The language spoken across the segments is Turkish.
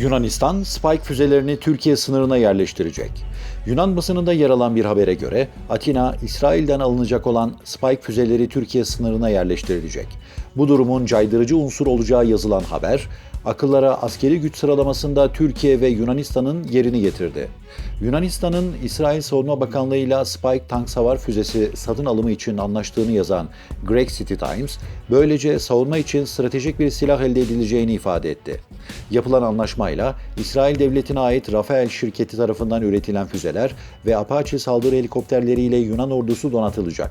Yunanistan Spike füzelerini Türkiye sınırına yerleştirecek. Yunan basınında yer alan bir habere göre Atina, İsrail'den alınacak olan Spike füzeleri Türkiye sınırına yerleştirilecek. Bu durumun caydırıcı unsur olacağı yazılan haber, akıllara askeri güç sıralamasında Türkiye ve Yunanistan'ın yerini getirdi. Yunanistan'ın İsrail Savunma Bakanlığı ile Spike tank savar füzesi satın alımı için anlaştığını yazan Greg City Times, böylece savunma için stratejik bir silah elde edileceğini ifade etti. Yapılan anlaşmayla İsrail Devleti'ne ait Rafael şirketi tarafından üretilen füzeler ve Apache saldırı helikopterleriyle Yunan ordusu donatılacak.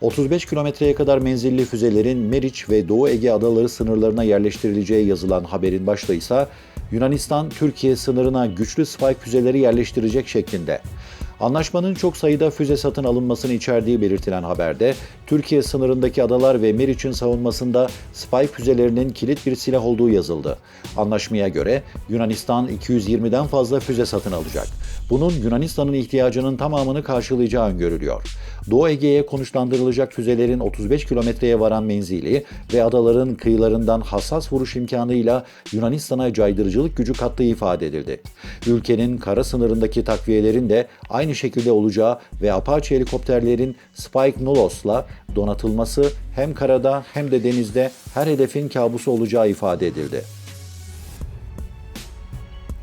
35 kilometreye kadar menzilli füzelerin Meriç ve Doğu Ege adaları sınırlarına yerleştirileceği yazılan haberin başlığı ise Yunanistan, Türkiye sınırına güçlü Spike füzeleri yerleştirecek şeklinde. Anlaşmanın çok sayıda füze satın alınmasını içerdiği belirtilen haberde, Türkiye sınırındaki adalar ve Meriç'in savunmasında Spike füzelerinin kilit bir silah olduğu yazıldı. Anlaşmaya göre Yunanistan 220'den fazla füze satın alacak. Bunun Yunanistan'ın ihtiyacının tamamını karşılayacağı öngörülüyor. Doğu Ege'ye konuşlandırılacak füzelerin 35 kilometreye varan menzili ve adaların kıyılarından hassas vuruş imkanıyla Yunanistan'a caydırıcılık gücü kattığı ifade edildi. Ülkenin kara sınırındaki takviyelerin de aynı şekilde olacağı ve Apache helikopterlerin Spike Nulos'la donatılması hem karada hem de denizde her hedefin kabusu olacağı ifade edildi.